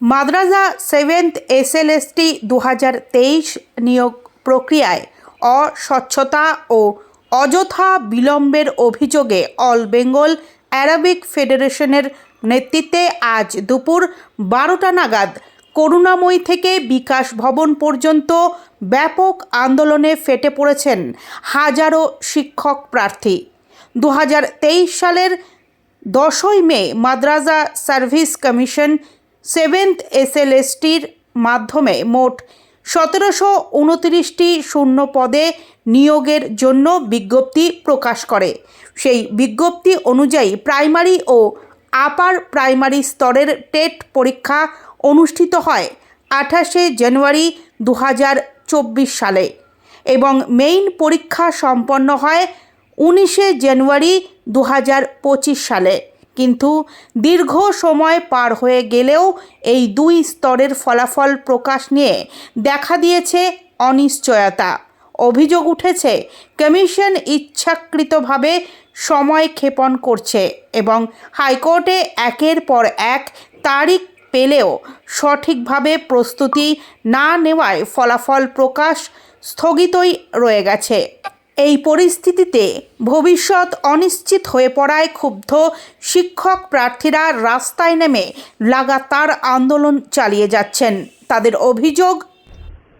মাদ্রাজা seventh SLST দু হাজার তেইশ নিয়োগ প্রক্রিয়ায় অস্বচ্ছতা ও অযথা বিলম্বের অভিযোগে অল বেঙ্গল অ্যারাবিক ফেডারেশনের নেতৃত্বে আজ দুপুর বারোটা নাগাদ করুণাময়ী থেকে বিকাশ ভবন পর্যন্ত ব্যাপক আন্দোলনে ফেটে পড়েছেন হাজারো শিক্ষক প্রার্থী। দু হাজার তেইশ সালের দশই মে মাদ্রাজা সার্ভিস কমিশন সেভেন্থ এসএলএসটির মাধ্যমে মোট সতেরোশো উনত্রিশটি শূন্য পদে নিয়োগের জন্য বিজ্ঞপ্তি প্রকাশ করে। সেই বিজ্ঞপ্তি অনুযায়ী প্রাইমারি ও আপার প্রাইমারি স্তরের টেট পরীক্ষা অনুষ্ঠিত হয় আঠাশে জানুয়ারি দু হাজার চব্বিশ সালে এবং মেইন পরীক্ষা সম্পন্ন হয় উনিশে জানুয়ারি দু হাজার পঁচিশ সালে। কিন্তু দীর্ঘ সময় পার হয়ে গেলেও এই দুই স্তরের ফলাফল প্রকাশ নিয়ে দেখা দিয়েছে অনিশ্চয়তা। অভিযোগ উঠেছে, কমিশন ইচ্ছাকৃতভাবে সময় ক্ষেপণ করছে এবং হাইকোর্টে একের পর এক তারিখ পেলেও সঠিকভাবে প্রস্তুতি না নেওয়ায় ফলাফল প্রকাশ স্থগিতই রয়ে গেছে। এই পরিস্থিতিতে ভবিষ্যৎ অনিশ্চিত হয়ে পড়ায় ক্ষুব্ধ শিক্ষক প্রার্থীরা রাস্তায় নেমে লাগাতার আন্দোলন চালিয়ে যাচ্ছেন। তাদের অভিযোগ,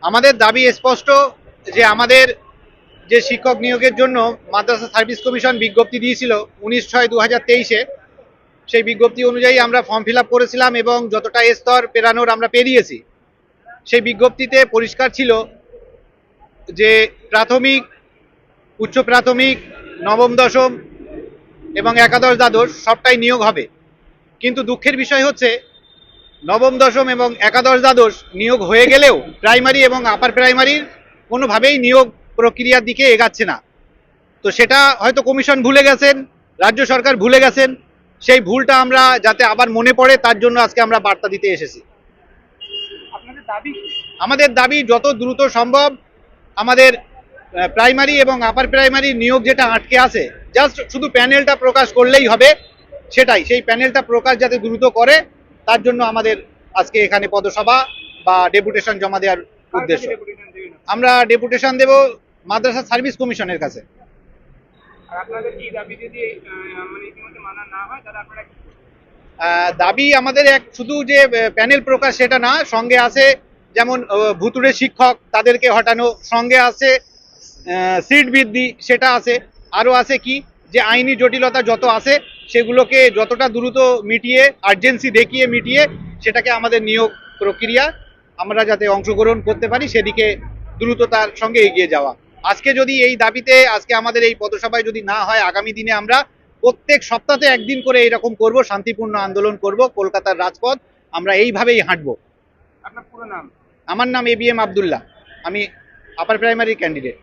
আমাদের দাবি স্পষ্ট যে আমাদের যে শিক্ষক নিয়োগের জন্য মাদ্রাসা সার্ভিস কমিশন বিজ্ঞপ্তি দিয়েছিল উনিশ ছয় দু হাজার তেইশে, সেই বিজ্ঞপ্তি অনুযায়ী আমরা ফর্ম ফিল করেছিলাম এবং যতটা স্তর পেরানোর আমরা পেরিয়েছি। সেই বিজ্ঞপ্তিতে পরিষ্কার ছিল যে প্রাথমিক উচ্চ প্রাথমিক নবম দশম এবং একাদশ দ্বাদশ সবটাই নিয়োগ হবে। কিন্তু দুঃখের বিষয় হচ্ছে নবম দশম এবং একাদশ দ্বাদশ নিয়োগ হয়ে গেলেও প্রাইমারি এবং আপার প্রাইমারির কোনোভাবেই নিয়োগ প্রক্রিয়ার দিকে এগাচ্ছে না। তো সেটা হয়তো কমিশন ভুলে গেছেন রাজ্য সরকার ভুলে গেছেন সেই ভুলটা আমরা যাতে আবার মনে পড়ে তার জন্য আজকে আমরা বার্তা দিতে এসেছি। আপনাদের দাবি আমাদের দাবি যত দ্রুত সম্ভব আমাদের প্রাইমারি এবং আপার প্রাইমারি নিয়োগ যেটা আটকে আছে জাস্ট শুধু প্যানেলটা প্রকাশ করলেই হবে সেটাই। সেই প্যানেলটা প্রকাশ যাতে দ্রুত করে তার জন্য আমাদের আজকে এখানে পদসভা বা ডেপুটেশন জমা দেওয়ার উদ্দেশ্য? আমরা ডেপুটেশন দেব মাদ্রাসা সার্ভিস কমিশনের কাছে। দাবি মানে দাবি আমাদের এক শুধু যে প্যানেল প্রকাশ সেটা না সঙ্গে আছে যেমন ভুতুড়ে শিক্ষক তাদেরকে হটানো সঙ্গে আছে সিট বৃদ্ধি সেটা আছে। আরও আছে কি? যে আইনি জটিলতা যত আছে সেগুলোকে যতটা দ্রুত মিটিয়ে আর্জেন্সি দেখিয়ে মিটিয়ে সেটাকে আমাদের নিয়োগ প্রক্রিয়া আমরা যাতে অংশগ্রহণ করতে পারি সেদিকে দ্রুততার সঙ্গে এগিয়ে যাওয়া। আজকে যদি এই দাবিতে আজকে আমাদের এই পদসভায় যদি না হয় আগামী দিনে আমরা প্রত্যেক সপ্তাহে একদিন করে এইরকম করব শান্তিপূর্ণ আন্দোলন করব কলকাতার রাজপথ আমরা এইভাবেই হাঁটবো। আপনার পুরো নাম? আমার নাম এ বি এম আবদুল্লাহ। আমি আপার প্রাইমারি ক্যান্ডিডেট